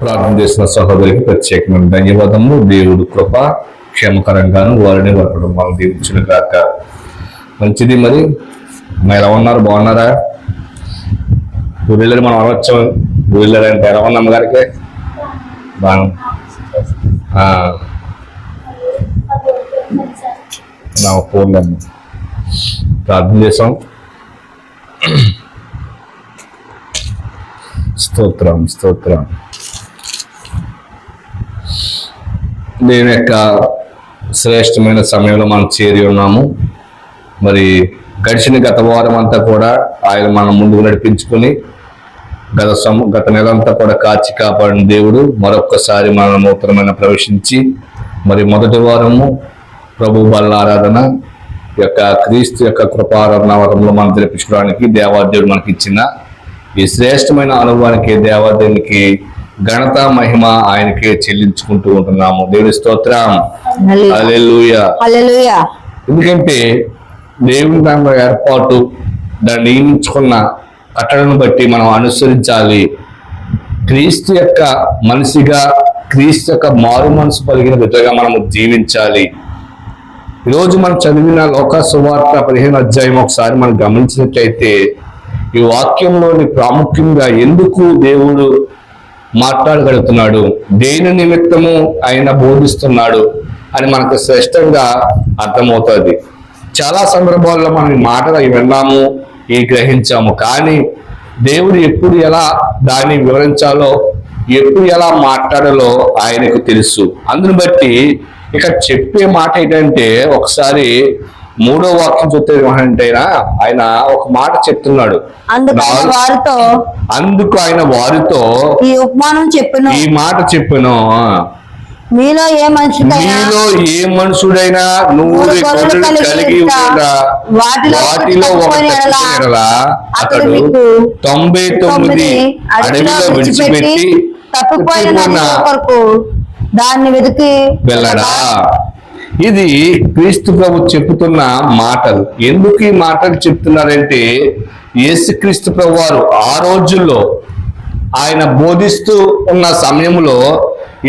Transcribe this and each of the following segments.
ప్రార్థన చేసిన సహోదరికి ప్రత్యేకమైన ధన్యవాదము దేవుడు కృప క్షేమకరంగాను వారిని వారి కుటుంబాలను దీవించిన కాక మంచిది మరి. ఎలా ఉన్నారు? బాగున్నారా? ఊరిల్లరు మనం అనవచ్చు ఊరిల్లరు అంటే ఎలా ఉన్నాం గారికి బాగా నా ఫోన్ ప్రార్థన చేసాం స్తోత్రం స్తోత్రం. నేను యొక్క శ్రేష్టమైన సమయంలో మనం చేరి ఉన్నాము. మరి గడిచిన గత వారం అంతా కూడా ఆయన మనం ముందుకు నడిపించుకుని గత సం గత నెలంతా కూడా కాచి కాపాడిన దేవుడు మరొక్కసారి మన నూతనమైన ప్రవేశించి మరి మొదటి వారము ప్రభు బల్ల ఆరాధన యొక్క క్రీస్తు యొక్క కృపారాధన వారంలో మనం తెలిపించుకోవడానికి దేవాదేవుడు మనకి ఇచ్చిన ఈ శ్రేష్టమైన అనుభవానికి దేవాదేవునికి ఘనత మహిమ ఆయనకే చెల్లించుకుంటూ ఉంటున్నాము. దేవుడి స్తోత్రం. ఎందుకంటే దేవుని దాని ఏర్పాటు దాన్ని నియమించుకున్న కట్టడను బట్టి మనం అనుసరించాలి. క్రీస్తు యొక్క మనిషిగా క్రీస్తు యొక్క మారు మనసు కలిగిన విధంగా మనము జీవించాలి. ఈరోజు మనం చదివిన లోక సువార్త పదిహేను అధ్యాయం ఒకసారి మనం గమనించినట్లయితే ఈ వాక్యంలోని ప్రాముఖ్యంగా ఎందుకు దేవుడు మాట్లాడగలుగుతున్నాడు. దేని నిమిత్తము ఆయన బోధిస్తున్నాడు అని మనకు శ్రేష్టంగా అర్థమవుతుంది. చాలా సందర్భాల్లో మనం మాటలు విన్నాము ఈ గ్రహించాము. కానీ దేవుడు ఎప్పుడు ఎలా దాన్ని వివరించాలో ఎప్పుడు ఎలా మాట్లాడాలో ఆయనకు తెలుసు. అందుని బట్టి ఇక్కడ చెప్పే మాట ఏంటంటే ఒకసారి మూడో వాక్యం చూస్తే ఏమంటే ఆయన ఒక మాట చెప్తున్నాడు. అందుకు ఆయన నాలుగు- వారితో అందుకు ఆయన వారితో ఈ ఉపమానం చెప్పును. ఈ మాట చెప్పాను. మీలో ఏ మనిషికైనా మీలో ఏ మనుషుడైనా నూరు మూడు గొర్రెలు గొర్రెలు కలిగి ఉండగా వాటిలో అతడు తొంభై తొమ్మిది అడవిలో విడిచిపెట్టి తప్పిపోయిన దాన్ని వెతికి వెళ్ళడా? ఇది క్రీస్తు ప్రభు చెప్తున్న మాటలు. ఎందుకు ఈ మాటలు చెప్తున్నారంటే యేసుక్రీస్తు ప్రభు వారు ఆ రోజుల్లో ఆయన బోధిస్తూ ఉన్న సమయంలో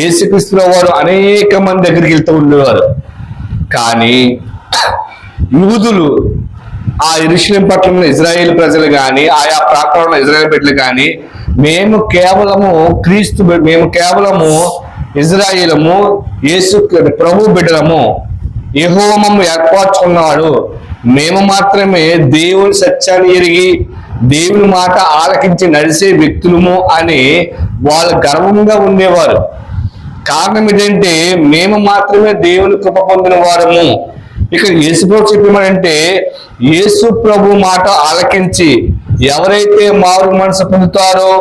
యేసుక్రీస్తు ప్రభు వారు అనేక మంది దగ్గరికి వెళ్తూ ఉండేవారు. కానీ యూదులు ఆ ఇరుషులేం పట్ల ఉన్న ఇజ్రాయేల్ ప్రజలు కానీ ఆయా ప్రాంతంలో ఇజ్రాయేల్ బిడ్డలు కానీ మేము కేవలము క్రీస్తు మేము కేవలము ఇజ్రాయిలము యేసు ప్రభు బిడ్డలము యహోమము ఏర్పరచుకున్నాడు. మేము మాత్రమే దేవుని సత్యాన్ని ఎరిగి దేవుని మాట ఆలకించి నడిచే వ్యక్తులము అని వాళ్ళు గర్వంగా ఉండేవారు. కారణం ఏంటంటే మేము మాత్రమే దేవుని కృప పొందిన వారము. ఇక్కడ యేసు ప్రభు చెప్పేమంటే యేసు ప్రభు మాట ఆలకించి ఎవరైతే మారు మనసు పొందుతారో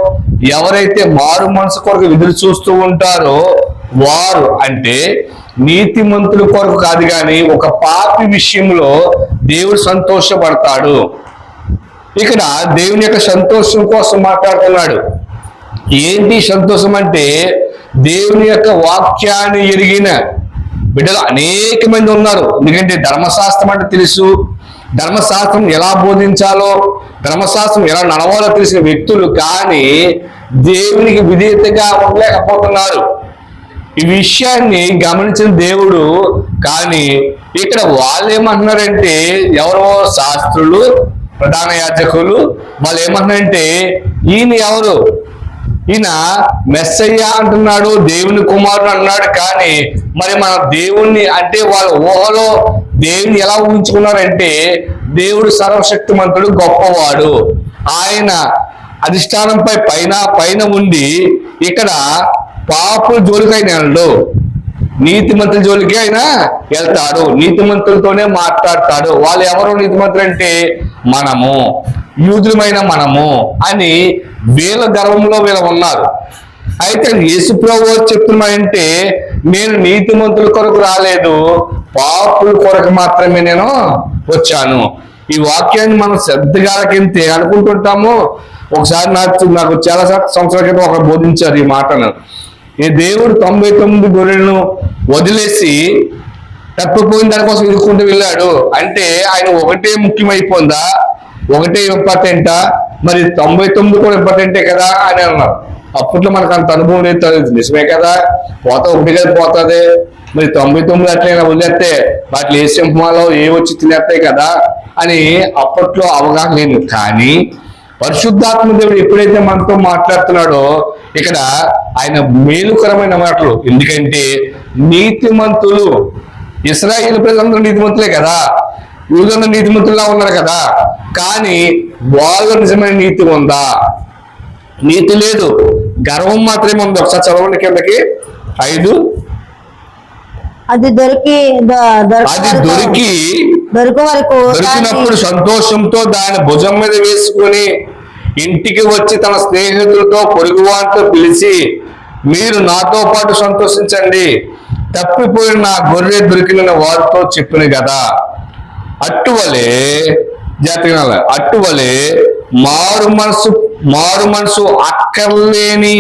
ఎవరైతే మారు మనసు కొరకు ఎదురు చూస్తూ ఉంటారో వారు అంటే నీతిమంతుల కొరకు కాదు కానీ ఒక పాపి విషయంలో దేవుడు సంతోషపడతాడు. ఇక్కడ దేవుని యొక్క సంతోషం కోసం మాట్లాడుతున్నాడు. ఏంటి సంతోషం అంటే దేవుని యొక్క వాక్యాన్ని ఎరిగిన బిడ్డలు అనేక మంది ఉన్నారు. ఎందుకంటే ధర్మశాస్త్రం అంటే తెలుసు. ధర్మశాస్త్రం ఎలా బోధించాలో ధర్మశాస్త్రం ఎలా నడవాలో తెలిసిన వ్యక్తులు కానీ దేవునికి విధేయతగా ఉండలేకపోతున్నారు. ఈ విషయాన్ని గమనించిన దేవుడు కానీ ఇక్కడ వాళ్ళు ఏమంటున్నారంటే ఎవరో శాస్త్రులు ప్రధాన యాజకులు వాళ్ళు ఏమంటున్నారంటే ఈయన ఎవరు? ఈయన మెస్సయ్య అంటున్నాడు దేవుని కుమారుడు అన్నాడు కానీ మరి మన దేవుణ్ణి అంటే వాళ్ళ ఊహలో దేవుని ఎలా ఊహించుకున్నారంటే దేవుడు సర్వశక్తిమంతుడు గొప్పవాడు. ఆయన అధిష్టానంపై పైన పైన ఉండి ఇక్కడ పాపుల జోలికైన వెళ్ళడు. నీతిమంతుల జోలికి ఆయన వెళ్తాడు. నీతిమంతులతోనే మాట్లాడతాడు. వాళ్ళు ఎవరు నీతిమంతులు అంటే? మనము. యూదులమైన మనము అని వీళ్ళ గర్వంలో వీళ్ళు ఉన్నారు. అయితే యేసుప్రభు చెప్తున్నాయంటే నేను నీతిమంతుల కొరకు రాలేదు పాపుల కొరకు మాత్రమే నేను వచ్చాను. ఈ వాక్యాన్ని మనం శ్రద్ధగా ఆలకింతే అనుకుంటుంటాము ఒకసారి నాకు నాకు చాలా సంవత్సరాల క్రితం ఒక బోధించారు ఈ మాటను. ఈ దేవుడు తొంభై తొమ్మిది గొర్రెలను వదిలేసి తప్పిపోయిన దానికోసం ఇరుక్కుంటూ వెళ్ళాడు. అంటే ఆయన ఒకటే ముఖ్యమైపోయిందా? ఒకటే ఇంపార్టెంటా మరి తొంభై తొమ్మిది కూడా ఇంపార్టెంటే కదా? అని అన్నారు. అప్పట్లో మనకు అంత అనుభవం లేదు నిజమే కదా? పోత ఒకటి కదా పోతుంది. మరి తొంభై తొమ్మిది అట్లైనా వదిలేస్తే వాటిలో ఏ సింహాలో ఏ వచ్చి తినేస్తాయి కదా? అని అప్పట్లో అవగాహన లేదు. కానీ పరిశుద్ధాత్మ దేవుడు ఎప్పుడైతే మనతో మాట్లాడుతున్నాడో ఇక్కడ ఆయన మేలుకరమైన మాటలు. ఎందుకంటే నీతిమంతులు ఇస్రాయేల్ ప్రజలందరూ నీతిమంతులే కదా? యూదులందరూ నీతిమంతుల్లా ఉన్నారు కదా. కానీ వాళ్ళు నిజమైన నీతి ఉందా? నీతి లేదు. గర్వం మాత్రమే ఉంది. ఒకసారి చదవండి కిందకి. ఐదు. అది దొరికి అది దొరికి దొరికి వరకు దొరికినప్పుడు సంతోషంతో దాని భుజం మీద వేసుకుని ఇంటికి వచ్చి తన స్నేహితులతో పొరుగువారితో పిలిచి మీరు నాతో పాటు సంతోషించండి. తప్పిపోయిన నా గొర్రె దొరికిన వారితో చెప్పిన కదా అట్టువలే జాతీయ అట్టువలే మారు మనసు మారు మనసు అక్కర్లేని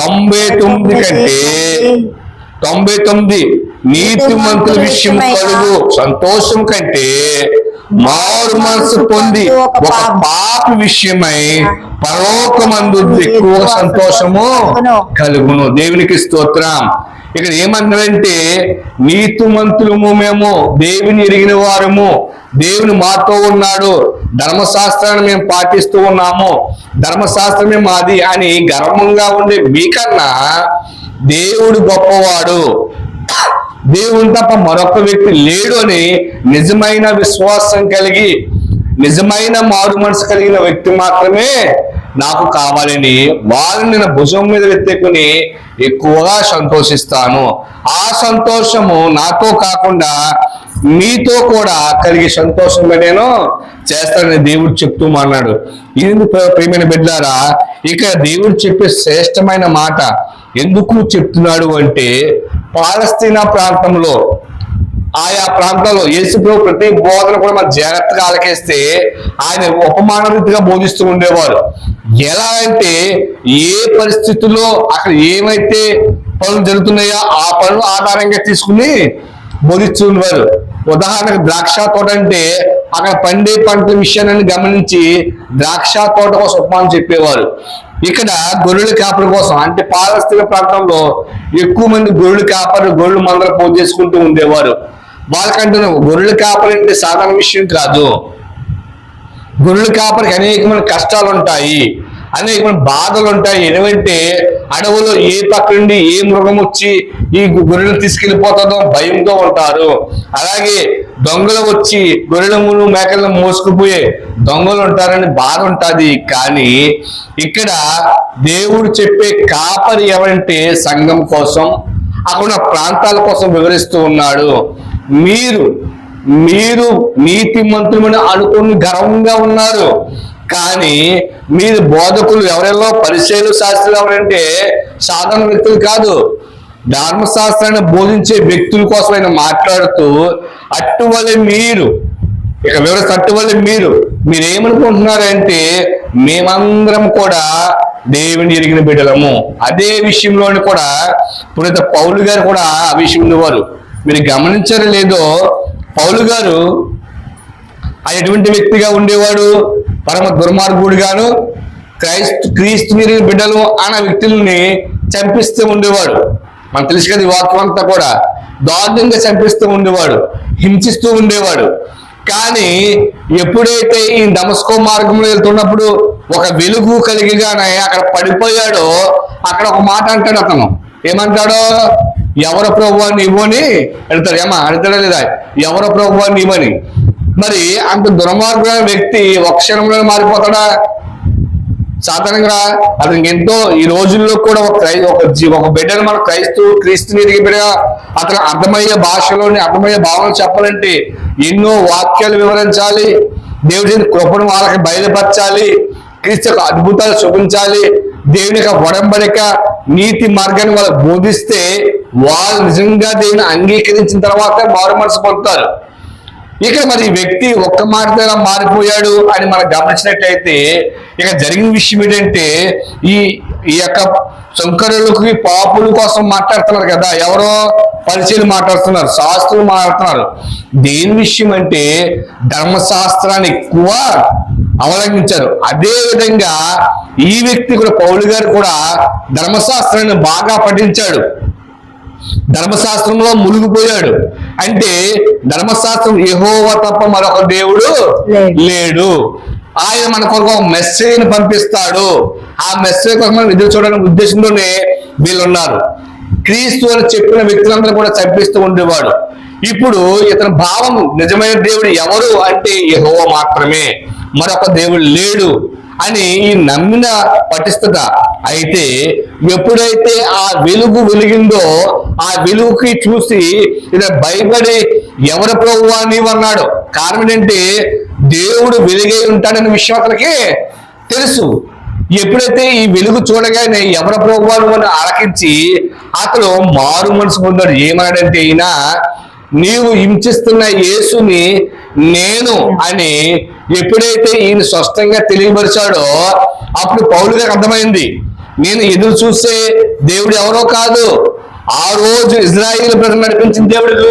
తొంభై తొమ్మిది కంటే తొంభై తొమ్మిది నీతి మంత్రుల విషయం కలుగు సంతోషం కంటే మారు మనసు పొంది ఒక పాప విషయమై పరలోకమందు ఎక్కువ సంతోషము కలుగును. దేవునికి స్తోత్రం. ఇక్కడ ఏమన్నారంటే నీతిమంతులము మేము దేవుని ఎరిగిన వారము. దేవుని మాతో ఉన్నాడు. ధర్మశాస్త్రాన్ని మేము పాటిస్తూ ఉన్నాము. ధర్మశాస్త్రమే మాది అని గర్వంగా ఉండే మీకన్నా దేవుడు గొప్పవాడు. దేవుని తప్ప మరొక వ్యక్తి లేడు అని నిజమైన విశ్వాసం కలిగి నిజమైన మారు మనసు కలిగిన వ్యక్తి మాత్రమే నాకు కావాలని వారిని నేను భుజం మీద వెతుకుని ఎక్కువగా సంతోషిస్తాను. ఆ సంతోషము నాతో కాకుండా మీతో కూడా కలిగే సంతోషంగా నేను చేస్తానని దేవుడు చెప్తూ అన్నాడు ఇది ప్రేమైన బిడ్డారా ఇక దేవుడు చెప్పే శ్రేష్టమైన మాట ఎందుకు చెప్తున్నాడు అంటే పాలస్తీనా ప్రాంతంలో ఆయా ప్రాంతాల్లో యేసుప్రభు ప్రతి బోధన కూడా మనం జాగ్రత్తగా ఆలకేస్తే ఆయన ఉపమాన రీతిగా బోధిస్తూ ఉండేవారు. ఎలా అంటే ఏ పరిస్థితుల్లో అక్కడ ఏమైతే పనులు జరుగుతున్నాయో ఆ పనులు ఆధారంగా తీసుకుని బోధిస్తూ ఉండేవారు. ఉదాహరణకు ద్రాక్ష తోట అంటే అక్కడ పండే పంటల విషయాన్ని గమనించి ద్రాక్ష తోట కోసం ఉపమానం చెప్పేవారు. ఇక్కడ గొర్రెల కాపరి కోసం అంటే పాలస్తీన ప్రాంతంలో ఎక్కువ మంది గొర్రెలు కాపరి గొర్రెలు మందర పోజ చేసుకుంటూ ఉండేవారు. వాళ్ళకంటే గొర్రెల కాపరి అంటే సాధారణ విషయం కాదు. గొర్రెల కాపరికి అనేకమైన కష్టాలు ఉంటాయి అనేకమైన బాధలు ఉంటాయి. ఎందుకంటే అడవులో ఏ పక్క నుండి ఏ మృగం వచ్చి ఈ గొర్రెలు తీసుకెళ్ళిపోతుందో భయంతో ఉంటారు. అలాగే దొంగలు వచ్చి గొర్రెలను మేకలను మోసుకుపోయే దొంగలు ఉంటారని బాధ ఉంటుంది. కానీ ఇక్కడ దేవుడు చెప్పే కాపరి ఎవరంటే సంఘం కోసం అక్కడ ప్రాంతాల కోసం వివరిస్తూ ఉన్నాడు. మీరు మీరు నీతిమంతులమని అనుకుని గర్వంగా ఉన్నారు. కానీ మీరు బోధకులు ఎవరెల్లో? పరిచయలు శాస్త్రులు ఎవరంటే సాధారణ వ్యక్తులు కాదు. ధర్మశాస్త్రాన్ని బోధించే వ్యక్తుల కోసం ఆయన మాట్లాడుతూ అట్టువలే మీరు ఇక వివరిస్తే అట్టువలే మీరు మీరేమనుకుంటున్నారంటే మేమందరం కూడా దేవుని ఎరిగిన బిడ్డలము. అదే విషయంలోని కూడా పునీత పౌలు గారు కూడా ఆ విషయం ఉండేవారు మీరు గమనించారో లేదో పౌలు గారు అటువంటి ఎటువంటి వ్యక్తిగా ఉండేవాడు? పరమ దుర్మార్గుడిగాను క్రైస్తు క్రీస్తు మీరు బిడ్డలు అన్న వ్యక్తుల్ని చంపిస్తూ ఉండేవాడు. మనకు తెలుసు కదా ఈ వాక్యం అంతా కూడా. దారుణంగా చంపిస్తూ ఉండేవాడు. హింసిస్తూ ఉండేవాడు. కానీ ఎప్పుడైతే ఈ దమస్కో మార్గంలో వెళ్తున్నప్పుడు ఒక వెలుగు కలిగిగానే అక్కడ పడిపోయాడో అక్కడ ఒక మాట అంటాడు అతను. ఏమంటాడో? ఎవరు ప్రభు ఇవ్వని అని అడుగుతాడు. ఏమా అడుగుతాడా లేదా? ఎవరు ప్రభు ఇవ్వని మరి అంత దుర్మార్గమైన వ్యక్తి ఒక క్షణంలో మారిపోతాడా? సాధారణంగా అతనికి ఎంతో ఈ రోజుల్లో కూడా ఒక క్రై ఒక ఒక బిడ్డను మన క్రైస్తవు క్రీస్తుని ఎరిగి అతను అర్థమయ్యే భాషలోని అర్థమయ్యే భావనలు చెప్పాలంటే ఎన్నో వాక్యాలు వివరించాలి దేవుడి కృపను వాళ్ళకి బయలుపరచాలి క్రీస్తు యొక్క అద్భుతాలు చూపించాలి దేవుని యొక్క వడంబడిక నీతి మార్గాన్ని వాళ్ళకి బోధిస్తే వాళ్ళు నిజంగా దేవుని అంగీకరించిన తర్వాత మారు మనసు పొందుతారు. ఇక మరి వ్యక్తి ఒక్క మార్గంగా మారిపోయాడు అని మనం గమనించినట్లయితే ఇక జరిగిన విషయం ఏంటంటే ఈ ఈ యొక్క శంకరులకి పాపుల కోసం మాట్లాడుతున్నారు కదా ఎవరో పరిచయం మాట్లాడుతున్నారు శాస్త్రులు మాట్లాడుతున్నారు. దేని విషయం అంటే ధర్మశాస్త్రాన్ని ఎక్కువ అవలంబించారు. అదే విధంగా ఈ వ్యక్తి కూడా పౌలు గారు కూడా ధర్మశాస్త్రాన్ని బాగా పఠించాడు. ధర్మశాస్త్రంలో మునిగిపోయాడు. అంటే ధర్మశాస్త్రం యెహోవా తప్ప మరొక దేవుడు లేడు. ఆయన మన కొరకు ఒక పంపిస్తాడు. ఆ మెసేజ్ కోసం మనం ఎదురు చూడడానికి ఉద్దేశంతోనే వీళ్ళు ఉన్నారు క్రీస్తు అని చెప్పిన వ్యక్తులందరూ కూడా చంపిస్తూ ఉండేవాడు. ఇప్పుడు ఇతని భావం నిజమైన దేవుడు ఎవరు అంటే యెహోవా మాత్రమే. మరొక దేవుడు లేడు. అని ఈ నమ్మిన పటిష్టత. అయితే ఎప్పుడైతే ఆ వెలుగు వెలిగిందో ఆ వెలుగుకి చూసి ఇలా భయపడి ఎవరి ప్రభువా నీవు అన్నాడు. కారణం ఏంటంటే దేవుడు వెలుగై ఉంటాడనే విషయం అతనికి తెలుసు. ఎప్పుడైతే ఈ వెలుగు చూడగానే ఎవరి ప్రభువాను అని ఆలకించి అతను మారు మనసు పొందాడు. ఏమన్నాడంటే ఈయన నీవు హింసిస్తున్న యేసుని నేను అని ఎప్పుడైతే ఈయన స్పష్టంగా తెలియపరిచాడో అప్పుడు పౌలు గారికి అర్థమైంది. నేను ఎదురు చూసే దేవుడు ఎవరో కాదు. ఆ రోజు ఇజ్రాయిల్ ప్రజలు నడిపించిన దేవుడు.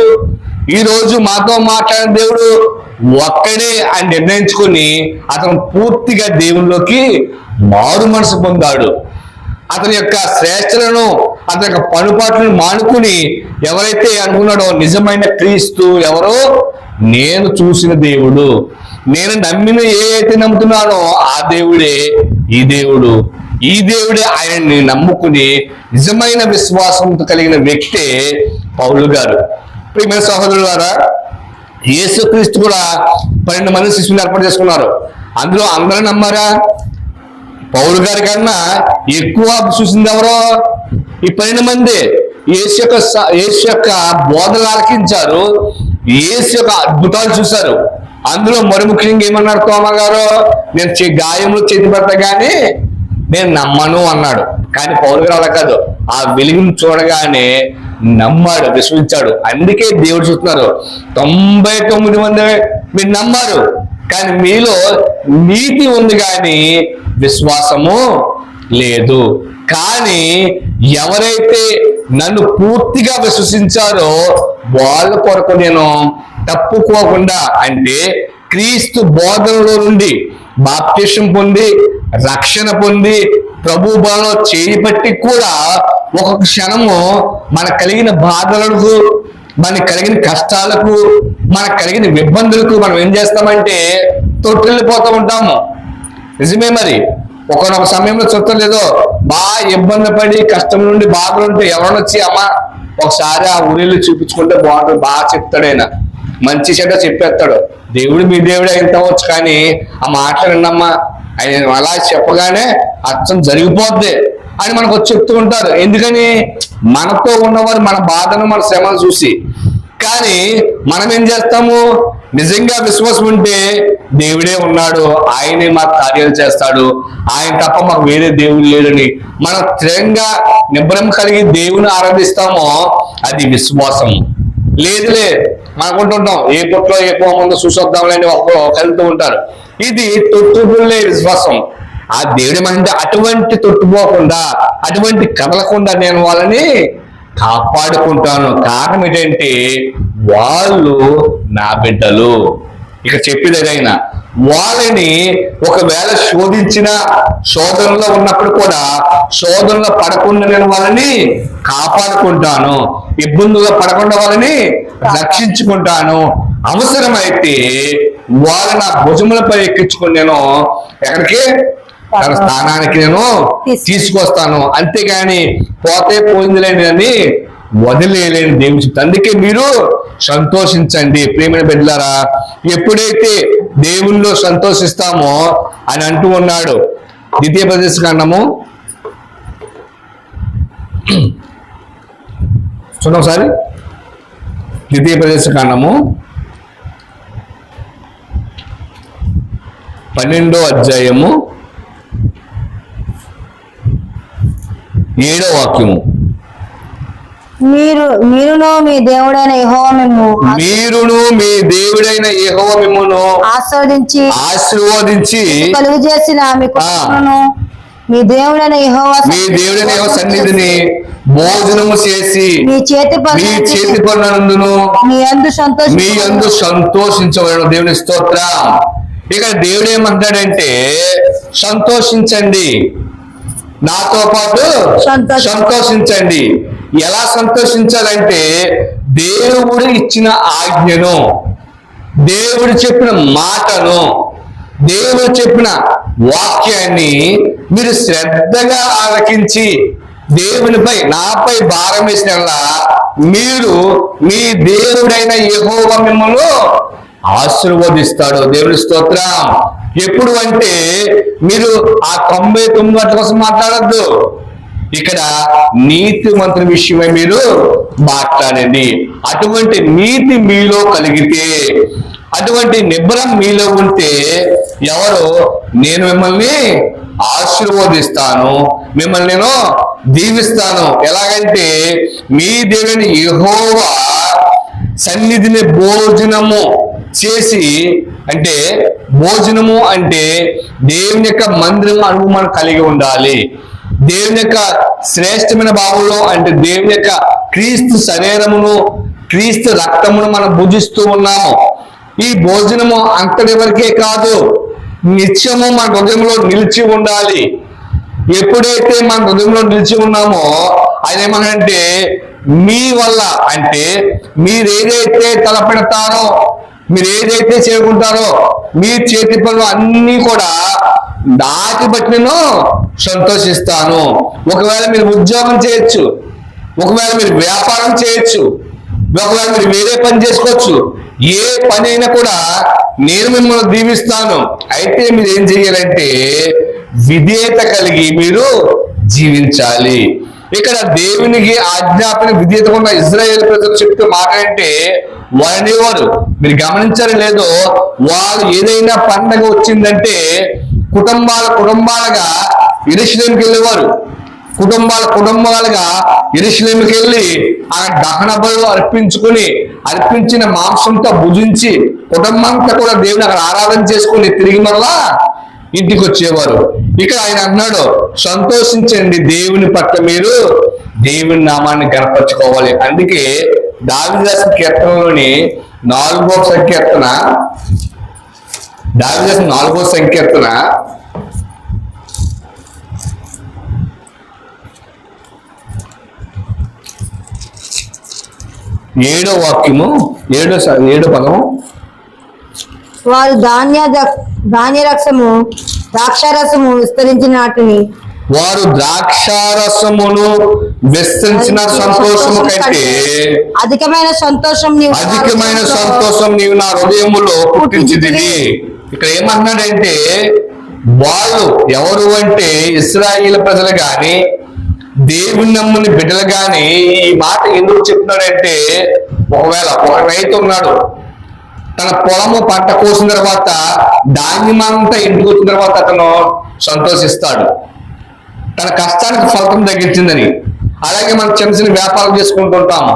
ఈ రోజు మాతో మాట్లాడిన దేవుడు ఒక్కడే అని నిర్ణయించుకొని అతను పూర్తిగా దేవునిలోకి మారు మనసు పొందాడు. అతని యొక్క శ్రేష్టలను అతని యొక్క పనుపాట్లను మానుకుని ఎవరైతే అనుకున్నాడో నిజమైన క్రీస్తు ఎవరో నేను చూసిన దేవుడు నేను నమ్మిన ఏదైతే నమ్ముతున్నానో ఆ దేవుడే ఈ దేవుడు. ఈ దేవుడే ఆయన్ని నమ్ముకుని నిజమైన విశ్వాసంతో కలిగిన వ్యక్తే పౌలు గారు. ప్రియమైన సహోదరులారా యేసుక్రీస్తు కూడా పన్నెండు మంది శిష్యులు ఏర్పాటు చేసుకున్నారు. అందులో అందరూ నమ్మారా? పౌరు గారి కన్నా ఎక్కువ చూసింది ఎవరో? ఈ పన్నెండు మంది. యేసు యొక్క స- యేసు యొక్క బోధలు ఆలకించారు. యేసు యొక్క అద్భుతాలు చూశారు. అందులో మరి ముఖ్యంగా ఏమన్నారు తోమ గారు? నేను చే- గాయములు చేతి పెడతా నేను నమ్మను అన్నాడు. కానీ పౌరు గారు అలా కాదు. ఆ వెలుగును చూడగానే నమ్మాడు విశ్వసించాడు. అందుకే దేవుడు చూస్తున్నారు. తొంభై తొమ్మిది మంది మీరు నమ్మారు. కానీ మీలో నీతి ఉంది కానీ విశ్వాసము లేదు. కానీ ఎవరైతే నన్ను పూర్తిగా విశ్వసించారో వాళ్ళ కొరకు నేను తప్పుకోకుండా అంటే క్రీస్తు బోధనలో నుండి బాప్టిషన్ పొంది రక్షణ పొంది ప్రభు బలంలో చేయి కూడా ఒక క్షణము మన కలిగిన బాధలకు మన కలిగిన కష్టాలకు మన కలిగిన ఇబ్బందులకు మనం ఏం చేస్తామంటే తొట్టిల్లిపోతూ ఉంటాము. నిజమే మరి? ఒకనొక సమయంలో చూడటం లేదో బాగా ఇబ్బంది పడి కష్టం నుండి బాధలు ఉంటే ఎవరైనా వచ్చి అమ్మా ఒకసారి ఆ ఊరిలో చూపించుకుంటే బాగుంటుంది బాగా చెప్తాడు ఆయన. మంచి చెడ్డ చెప్పేస్తాడు. దేవుడు మీ దేవుడే ఎంత అవ్వచ్చు కానీ ఆ మాటలు విన్నమ్మా ఆయన అలా చెప్పగానే అర్థం జరిగిపోద్ది. అని మనకు వచ్చి చెప్తూ ఉంటారు. ఎందుకని? మనతో ఉన్నవారు మన బాధను మన శ్రమను చూసి. కానీ మనం ఏం చేస్తాము? నిజంగా విశ్వాసం ఉంటే దేవుడే ఉన్నాడు. ఆయనే మాకు కార్యాలు చేస్తాడు. ఆయన తప్ప మాకు వేరే దేవుడు లేడని మనం స్థిరంగా నిబ్బరం కలిగి దేవుని ఆరాధిస్తామో అది విశ్వాసం. లేదులే మనకుంటుంటాం. ఏ పుట్లో ఏ కోమ ఉందో చూసొద్దాంలేని ఒక కలుగుతూ ఉంటారు. ఇది తొట్టుబుల్లే విశ్వాసం. ఆ దేవుడి అంటే అటువంటి తొట్టుపోకుండా అటువంటి కదలకుండా నేను వాళ్ళని కాపాడుకుంటాను. కారణం ఏంటంటే వాళ్ళు నా బిడ్డలు. ఇక చెప్పేదేదైనా వాళ్ళని ఒకవేళ శోధించిన శోధనలో ఉన్నప్పుడు కూడా శోధనలో పడకుండా నేను వాళ్ళని కాపాడుకుంటాను. ఇబ్బందుల్లో పడకుండా వాళ్ళని రక్షించుకుంటాను. అవసరమైతే వాళ్ళ నా భుజములపై ఎక్కించుకుని నేను ఎక్కడికి? తన స్థానానికి నేను తీసుకొస్తాను. అంతేగాని పోతే పోయిందిలేని అని వదిలేయలేని దేవుడు చెప్తాడు అందుకే మీరు సంతోషించండి. ప్రేమైన బిడ్డలారా ఎప్పుడైతే దేవుల్లో సంతోషిస్తామో అని అంటూ ఉన్నాడు. ద్వితీయ ప్రదేశ కాండము చూడండి ఒకసారి. ద్వితీయ ప్రదేశ కాండము పన్నెండో అధ్యాయము. ఏడో వాక్యము. మీరు మీరును మీ దేవుడైన యెహోవా మిమ్ము మీరును మీ దేవుడైన యెహోవా మిమ్మును ఆస్వాదించి ఆశీర్వదించి కలుగు చేసిన మీ కుటుంబమును మీ దేవుడైన యెహోవా మీ దేవుడైన యెహోవా సన్నిధిని భోజనము చేసి మీ చేతి మీ చేతి పనులందును మీ అందు సంతోషం మీ అందు సంతోషించవలను దేవుని స్తోత్రం. ఇక దేవుడు ఏమంటాడంటే సంతోషించండి. నాతో పాటు సంతోష- సంతోషించండి. ఎలా సంతోషించాలంటే దేవుడు ఇచ్చిన ఆజ్ఞను దేవుడు చెప్పిన మాటను దేవుడు చెప్పిన వాక్యాన్ని మీరు శ్రద్ధగా ఆలకించి దేవునిపై నాపై భారం వేసిన మీరు మీ దేవుడైన యెహోవ మిమ్మల్ని ఆశీర్వదిస్తాడు. దేవుని స్తోత్రం. ఎప్పుడు అంటే మీరు ఆ తొంభై తొమ్మిది గంటల కోసం మాట్లాడద్దు. ఇక్కడ నీతి మంత్రి విషయమై మీరు మాట్లాడండి. అటువంటి నీతి మీలో కలిగితే అటువంటి నిబ్బరం మీలో ఉంటే ఎవరు? నేను మిమ్మల్ని ఆశీర్వదిస్తాను మిమ్మల్ని నేను దీవిస్తాను. ఎలాగంటే మీ దేవుని యహోవా సన్నిధిని భోజనము చేసి అంటే భోజనము అంటే దేవుని యొక్క మందిరం అనుభవం మనం కలిగి ఉండాలి. దేవుని యొక్క శ్రేష్టమైన భావంలో అంటే దేవుని యొక్క క్రీస్తు శరీరమును క్రీస్తు రక్తమును మనం భుజిస్తూ ఉన్నాము. ఈ భోజనము అంతటి వరకే కాదు నిత్యము మన హృదయంలో నిలిచి ఉండాలి. ఎప్పుడైతే మన హృదయంలో నిలిచి ఉన్నామో ఆయన ఏమనంటే మీ వల్ల అంటే మీరేదైతే తలపెడతారో మీరు ఏదైతే చేరుకుంటారో మీ చేతి పనులు అన్నీ కూడా దాటి బట్టి నేను సంతోషిస్తాను. ఒకవేళ మీరు ఉద్యోగం చేయొచ్చు ఒకవేళ మీరు వ్యాపారం చేయొచ్చు ఒకవేళ మీరు వేరే పని చేసుకోవచ్చు ఏ పని అయినా కూడా నేను మిమ్మల్ని దీవిస్తాను. అయితే మీరు ఏం చేయాలంటే విధేయత కలిగి మీరు జీవించాలి. ఇక్కడ దేవునికి ఆజ్ఞాపన విధేయత ఉన్న ఇజ్రాయేల్ ప్రజలు చెప్తూ మాట అంటే వారు మీరు గమనించారు లేదో వాళ్ళు ఏదైనా పండగ వచ్చిందంటే కుటుంబాల కుటుంబాలుగా ఇరుషులేంకి వెళ్ళేవారు. కుటుంబాల కుటుంబాలుగా ఎరుశలేమికి వెళ్ళి ఆ దహన బలు అర్పించుకుని అర్పించిన మాంసంతో భుజించి కుటుంబంతో కూడా దేవుని అక్కడ ఆరాధన చేసుకుని తిరిగి మళ్ళా ఇంటికి వచ్చేవారు ఇక్కడ ఆయన అన్నాడు సంతోషించండి దేవుని పట్ల మీరు దేవుని నామాన్ని గనపరచుకోవాలి అందుకే దావిదాస కీర్తనలోని నాలుగో సంకీర్తన దావిదాస నాలుగో సంకీర్తన ఏడో వాక్యము ఏడో ఏడో పదము వారు ధాన్య ధాన్య రసము ద్రాక్షారసము విస్తరించిన వాటిని వారు ద్రాక్షారసమును విస్తరించిన సంతోషము కంటే అధికమైన సంతోషం నీవు అధికమైన సంతోషం నీవు నా హృదయములో పుట్టించింది ఇక్కడ ఏమన్నాడంటే వాళ్ళు ఎవరు అంటే ఇస్రాయిల్ ప్రజలు గాని దేవుని నమ్ముని బిడ్డలు గాని ఈ మాట ఎందుకు చెప్తున్నాడంటే ఒకవేళ ఒక రైతు ఉన్నాడు తన పొలము పంట కోసిన తర్వాత ధాన్యమంతా ఇంటికి వచ్చిన తర్వాత అతను సంతోషిస్తాడు. తన కష్టానికి ఫలితం తగ్గించిందని. అలాగే మనం చిన్న చిన్న వ్యాపారం చేసుకుంటుంటాము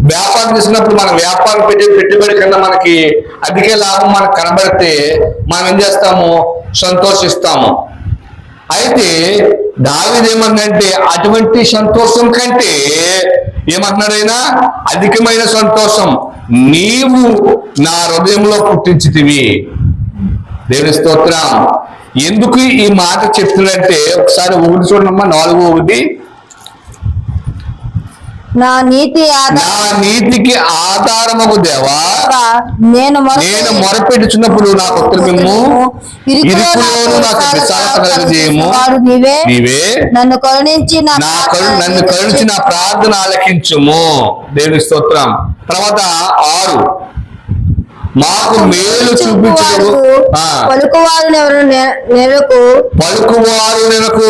వ్యాపారం చేసినప్పుడు మన వ్యాపారం పెట్టే పెట్టుబడి కన్నా మనకి అధిక లాభం మనకు కనబడితే మనం ఏం చేస్తాము? సంతోషిస్తాము. అయితే దావిదేమందంటే అటువంటి సంతోషం కంటే ఏమంటున్నాడైనా అధికమైన సంతోషం. నీవు నా హృదయంలో పుట్టించితివి. దేవుని స్తోత్రం. ఎందుకు ఈ మాట చెప్తున్నాడంటే ఒకసారి ఒకటి చూడమ్మా నాలుగు ఒకటి నా నీతి నా నీతికి ఆధారమగు దేవా? నేను నేను మొరపెట్టుచున్నప్పుడు నాకు ఉత్తరమేమో ఇరుకులోను నాకు విశాలత కలుగజేయము. వాడు నీవే. నీవే. నన్ను కరుణించి నా నా నన్ను కరుణించి నా ప్రార్థన ఆలకించుము. దేవుని స్తోత్రం. తర్వాత ఆరు. మాకు మేలు చూపించు పలుకువారు నెలకు పలుకువారు నెలకు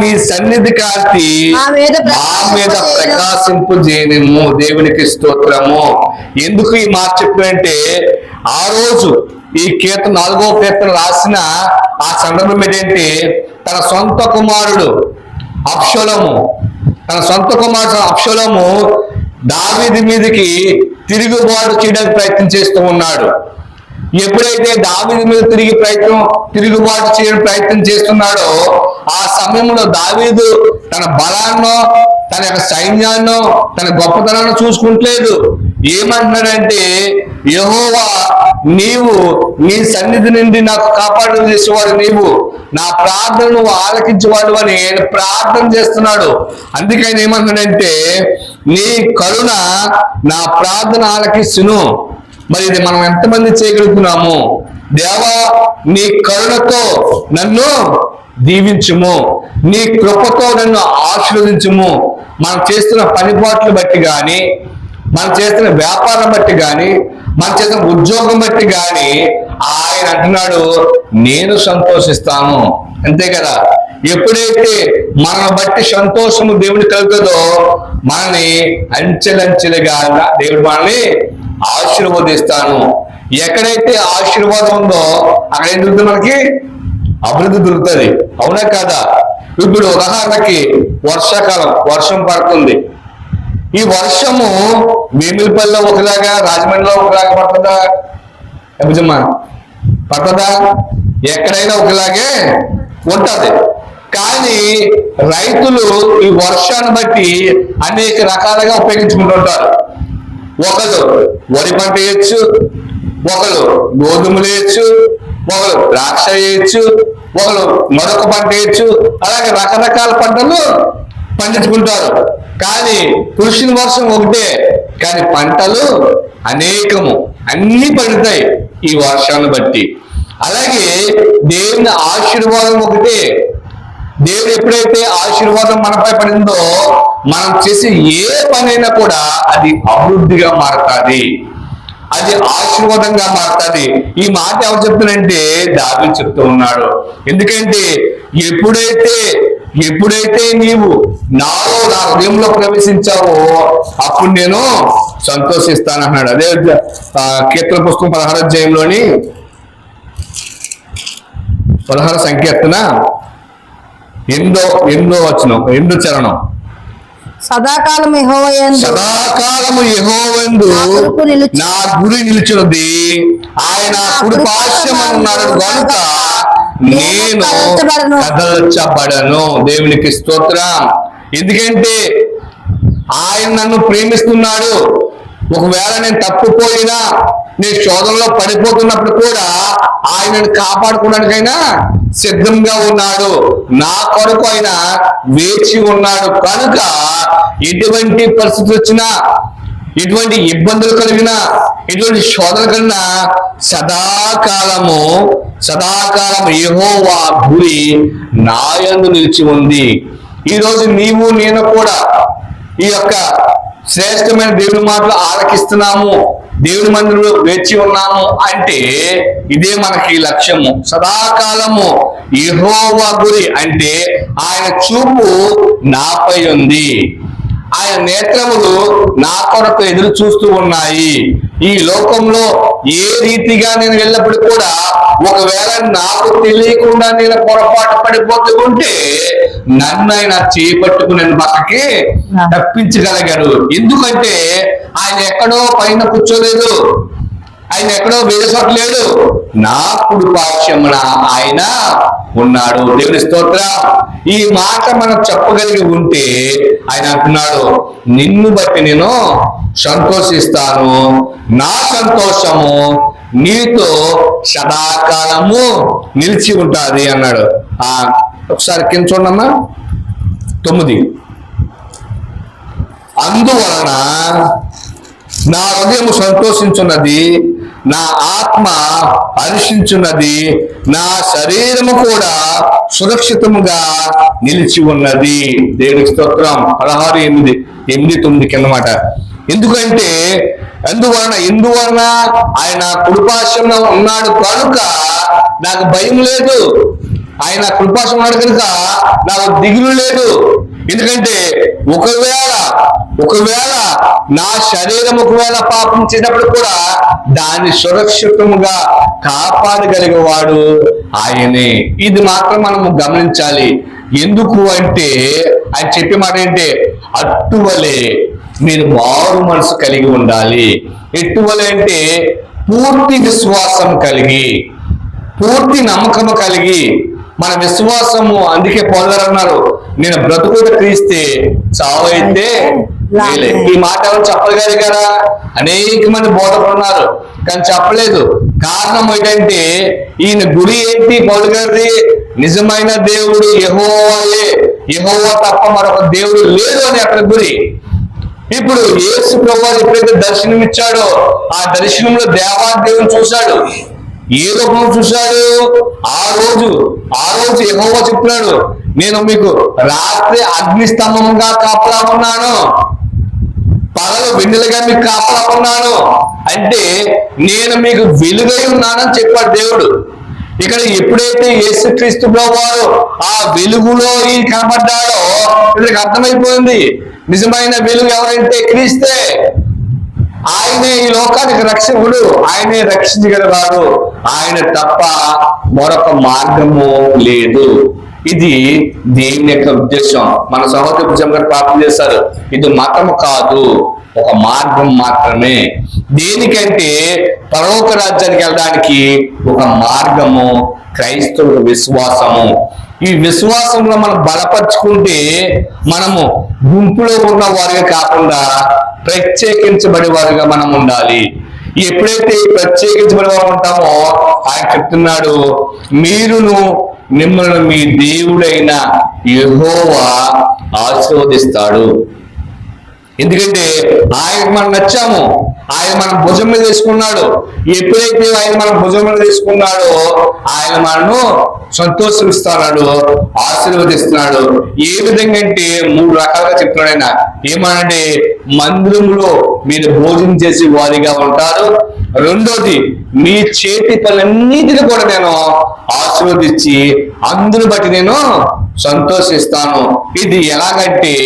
నీ సన్నిధి కాంతి. మా మీద ప్రకాశింపు చేయనిమ్ము దేవునికి స్తోత్రము. ఎందుకు ఈ మాట చెప్పారంటే ఆ రోజు ఈ కీర్తన నాలుగో కీర్తన రాసిన ఆ సందర్భం ఏంటంటే తన సొంత కుమారుడు అప్షలము తన సొంత కుమారుడు అప్షలము దావీది మీదకి తిరుగుబాటు చేయడానికి ప్రయత్నం చేస్తూ ఉన్నాడు. ఎప్పుడైతే దావీది మీద తిరిగి ప్రయత్నం తిరుగుబాటు చేయడం ప్రయత్నం చేస్తున్నాడో ఆ సమయంలో దావీదు తన బలాన్నో తన యొక్క సైన్యాన్నో తన గొప్పతనాన్ని చూసుకుంటలేదు. ఏమంటున్నాడంటే యహోవా నీవు నీ సన్నిధి నుండి నాకు కాపాడు చేసేవాడు నీవు. నా ప్రార్థనను నువ్వు ఆలకించేవాడు అని ప్రార్థన చేస్తున్నాడు. అందుకే ఆయన ఏమంటున్నాడంటే నీ కరుణ నా ప్రార్థన ఆలకిస్తును. మరి ఇది మనం ఎంతమంది చేయగలుగుతున్నాము? దేవా నీ కరుణతో నన్ను దీవించుము. నీ కృపతో నన్ను ఆశీర్వదించుము. మనం చేస్తున్న పనిపాట్లు బట్టి గాని మనం చేస్తున్న వ్యాపారం బట్టి గాని మనం చేస్తున్న ఉద్యోగం బట్టి గాని ఆయన అంటున్నాడు నేను సంతోషిస్తాను. అంతే కదా? ఎప్పుడైతే మన బట్టి సంతోషము దేవుని కలుగుతుందో మనని అంచెలంచెలుగా దేవుడు మనల్ని ఆశీర్వదిస్తాను. ఎక్కడైతే ఆశీర్వాదం ఉందో అక్కడ ఏం దొరుకుతుంది మనకి? అభివృద్ధి దొరుకుతుంది. అవునా కాదా? ఇప్పుడు ఉదాహరణకి వర్షాకాలం వర్షం పడుతుంది. ఈ వర్షము వేమిలిపల్లిలో ఒకలాగా రాజమండ్రిలో ఒకలాగా పడుతుందా? అభిజమ్మా పట్టదా? ఎక్కడైనా ఒకలాగే ఉంటది. కానీ రైతులు ఈ వర్షాన్ని బట్టి అనేక రకాలుగా ఉపయోగించుకుంటుంటారు ఒకరు వరి పంట వేయచ్చు ఒకరు గోధుమలు వేయచ్చు ఒకరు ద్రాక్ష వేయచ్చు ఒకరు మరొక పంట వేయచ్చు. అలాగే రకరకాల పంటలు పండించుకుంటారు. కానీ కృషిని వర్షం ఒకటే. కానీ పంటలు అనేకము. అన్ని పండుతాయి. ఈ వర్షాన్ని బట్టి. అలాగే దేవుని ఆశీర్వాదం ఒకటే. దేవుడు ఎప్పుడైతే ఆశీర్వాదం మనపై పడిందో మనం చేసే ఏ పనైనా కూడా అది అభివృద్ధిగా మారుతుంది. అది ఆశీర్వాదంగా మారుతుంది. ఈ మాట ఎవరు చెప్తున్నారంటే దావి చెప్తూ ఉన్నాడు. ఎందుకంటే ఎప్పుడైతే ఎప్పుడైతే నీవు నాలో నా హృదయంలో ప్రవేశించావో అప్పుడు నేను సంతోషిస్తానన్నాడు అదే ఆ, కీర్తన పుస్తకం పదహారు అధ్యాయంలోని పదహారు సంకీర్తన ఎనిమిదో ఎనిమిదో వచనం ఎనిమిదో చరణం? సదాకాలం సదాకాలము యెహోవందు నా గురి నిలిచినది ఆయన కుడి పార్శ్వమన్నాడు కనుక నేను కదల్చబడను. దేవునికి స్తోత్రం. ఎందుకంటే ఆయన నన్ను ప్రేమిస్తున్నాడు. ఒకవేళ నేను తప్పిపోయినా నేను శోధనలో పడిపోతున్నప్పుడు కూడా ఆయనను కాపాడుకోవడానికైనా సిద్ధంగా ఉన్నాడు. నా కొరకు ఆయన వేచి ఉన్నాడు. కనుక ఎటువంటి పరిస్థితి వచ్చినా ఎటువంటి ఇబ్బందులు కలిగినా ఎటువంటి శోధన కలిగినా సదాకాలము సదాకాలం యెహోవా గురి నాయందు నిలిచి ఉంది. ఈరోజు నీవు నేను కూడా ఈ యొక్క శ్రేష్టమైన దేవుని మాటలు ఆలకిస్తున్నాము దేవుని మందిరంలో వేచి ఉన్నాము అంటే ఇదే మనకి లక్ష్యము. సదాకాలము ఇహోవా గురి అంటే ఆయన చూపు నాపై ఉంది. ఆయన నేత్రములు నా కొరకు ఎదురు చూస్తూ ఉన్నాయి. ఈ లోకంలో ఏ రీతిగా నేను వెళ్ళినప్పుడు కూడా ఒకవేళ నాకు తెలియకుండా నేను పొరపాటు పడిపోతూ ఉంటే నన్ను ఆయన చేపట్టుకుని నన్ను పక్కకి తప్పించగలిగాడు ఎందుకంటే ఆయన ఎక్కడో పైన కూర్చోలేదు. ఆయన ఎక్కడో వేసట్లేడు నా కుడి పార్శ్వమున ఆయన ఉన్నాడు. దేవుని స్తోత్ర. ఈ మాట మనం చెప్పగలిగి ఉంటే ఆయన అంటున్నాడు నిన్ను బట్టి నేను సంతోషిస్తాను. నా సంతోషము నీతో సదాకాలము నిలిచి ఉంటుంది అన్నాడు. ఆ ఒకసారి కింద చూడమ్మా తొమ్మిది. అందువలన నా హృదయం సంతోషించున్నది నా ఆత్మ హర్షించున్నది నా శరీరము కూడా సురక్షితముగా నిలిచి ఉన్నది. దేవుడి స్తోత్రం. పదహారు ఎనిమిది ఎనిమిది తొమ్మిది కిందమాట. ఎందుకంటే అందువలన ఎందువలన ఆయన కృపాశంలో ఉన్నాడు కనుక నాకు భయం లేదు. ఆయన కృపాశం ఉన్నాడు కనుక నాకు దిగులు లేదు. ఎందుకంటే ఒకవేళ ఒకవేళ నా శరీరం ఒకవేళ పాపం చేసినప్పుడు కూడా దాన్ని సురక్షితంగా కాపాడగలిగేవాడు ఆయనే. ఇది మాత్రం మనము గమనించాలి. ఎందుకు అంటే ఆయన చెప్పే మాట ఏంటి? అట్టువలే మీరు మారు మనసు కలిగి ఉండాలి. ఎట్టువలే అంటే పూర్తి విశ్వాసం కలిగి పూర్తి నమ్మకము కలిగి మన విశ్వాసము అందుకే పొందరన్నారు నేను బ్రతుకుట క్రీస్తే చావైతే. ఈ మాట ఎవరు చెప్పగలిగారు? కదా అనేక మంది బోధకులు ఉన్నారు. కానీ చెప్పలేదు. కారణం ఏంటంటే ఈయన గుడి ఏంటి పౌలు గారిది? నిజమైన దేవుడు యెహోవాయే. యెహోవా తప్ప మరొక దేవుడు లేదు అని అక్కడ గుడి. ఇప్పుడు యేసు ప్రభు ఎప్పుడైతే దర్శనం ఇచ్చాడో ఆ దర్శనంలో దేవాదేవుని చూశాడు. ఏ రూపం చూశాడు? ఆ రోజు ఆ రోజు యెహోవా చెప్తున్నాడు నేను మీకు రాత్రి అగ్ని స్తంభంగా కాపలా ఉన్నాను పగలు వెన్నెలుగా మీకు కాపలా ఉన్నాను అంటే నేను మీకు వెలుగై ఉన్నానని చెప్పాడు దేవుడు. ఇక్కడ ఎప్పుడైతే యేసుక్రీస్తు ప్రభు వారు ఆ వెలుగులో ఈ కనబడ్డాడో ఇక్కడికి అర్థమైపోయింది. నిజమైన వెలుగు ఎవరంటే క్రీస్తే. ఆయనే ఈ లోకానికి రక్షకుడు ఆయనే రక్షించగలవాడు ఆయన తప్ప మరొక మార్గము లేదు. ఇది దేవుని యొక్క ఉద్దేశం. మన సహోదరు భుజం గారు ప్రార్థన చేశారు. ఇది మతము కాదు ఒక మార్గం మాత్రమే. దేనికంటే పరలోక రాజ్యానికి వెళ్ళడానికి ఒక మార్గము క్రైస్తవుల విశ్వాసము. ఈ విశ్వాసంలో మనం బలపరుచుకుంటే మనము గుంపులో ఉన్న వారిగా కాకుండా ప్రత్యేకించబడే వారిగా మనం ఉండాలి. ఎప్పుడైతే ప్రత్యేకించబడే వారు ఉంటామో ఆయన చెప్తున్నాడు మీరును మిమ్మల్ని మీ దేవుడైన యహోవా ఆశీర్వదిస్తాడు. ఎందుకంటే ఆయన మనం నచ్చాము. ఆయన మన భుజం మీద తీసుకున్నాడు ఎప్పుడైతే ఆయన మన భుజం మీద తీసుకున్నాడో ఆయన మనను సంతోషిస్తున్నాడు ఆశీర్వదిస్తున్నాడు. ఏ విధంగా అంటే మూడు రకాలుగా చెప్తున్నాడు ఆయన. ఏమనంటే మందిరంలో మీరు భోజనం చేసి వారిగా ఉంటారు. రెండోది మీ చేతి పనులన్నిటిని కూడా నేను ఆశీర్వదించి అందును బట్టి నేను సంతోషిస్తాను. ఇది ఎలాగంటే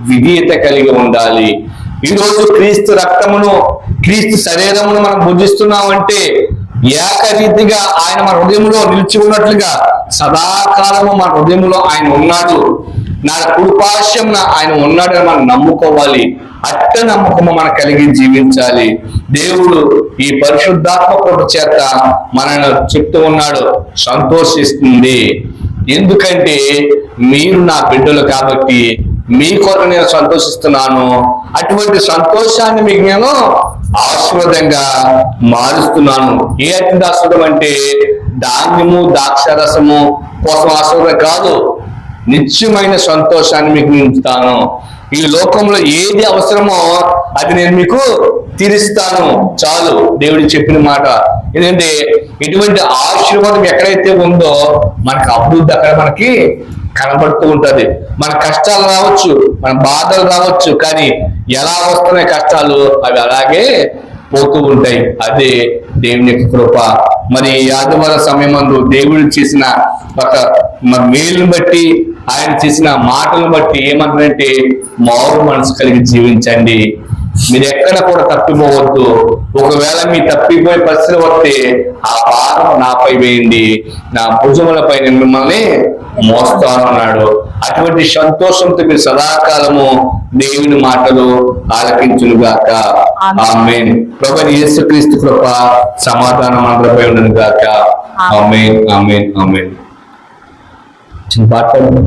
విధేయత కలిగి ఉండాలి. ఈరోజు క్రీస్తు రక్తమును క్రీస్తు శరీరమును మనం భుజిస్తున్నామంటే ఏకరీతిగా ఆయన మన హృదయంలో నిలిచి ఉన్నట్లుగా సదాకాలము మన హృదయంలో ఆయన ఉన్నాడు. నా కుడిపాశ్యం ఆయన ఉన్నాడని మనం నమ్ముకోవాలి. అట్ట నమ్మకము మనం కలిగి జీవించాలి. దేవుడు ఈ పరిశుద్ధాత్మ చేత మనను చెప్తూ ఉన్నాడు. సంతోషిస్తుంది. ఎందుకంటే మీరు నా బిడ్డలు కాబట్టి మీ కొరకు నేను సంతోషిస్తున్నాను. అటువంటి సంతోషాన్ని మీకు నేను ఆశీర్వాదంగా మారుస్తున్నాను. ఏ అతిథి ఆశీర్వాదం అంటే ధాన్యము ద్రాక్షరసము కోసం ఆశీర్వదం కాదు. నిత్యమైన సంతోషాన్ని మీకు నేను ఈ లోకంలో ఏది అవసరమో అది నేను మీకు తీరుస్తాను. చాలు. దేవుడు చెప్పిన మాట. ఎందుకంటే ఇటువంటి ఆశీర్వాదం ఎక్కడైతే ఉందో మనకు అభివృద్ధి అక్కడ మనకి కనబడుతూ ఉంటది. మన కష్టాలు రావచ్చు మన బాధలు రావచ్చు కానీ ఎలా వస్తున్నాయి కష్టాలు అవి అలాగే పోతూ ఉంటాయి. అదే దేవుని యొక్క కృప. మరి ఈ సమయం సమయమందు దేవుడు చేసిన ఒక మేలుని మేలును బట్టి ఆయన చేసిన మాటలను బట్టి ఏమంటారంటే మారు మనసు కలిగి జీవించండి. మీరు ఎక్కడ కూడా తప్పిపోవద్దు. ఒకవేళ మీ తప్పిపోయే పరిస్థితి వస్తే ఆ భారం నాపై వేయండి. నా భుజములపై నేను మిమ్మల్ని మోస్తాను అన్నాడు అటువంటి సంతోషంతో మీరు సదాకాలము దేవుని మాటలు ఆలకించును గాక ఆమేన్. ప్రభు యేసుక్రీస్తు కృప సమాధానం అందరిపై ఉండను గాక ఆమేన్ ఆమేన్ ఆమేన్. చిన్న పాట పాడండి.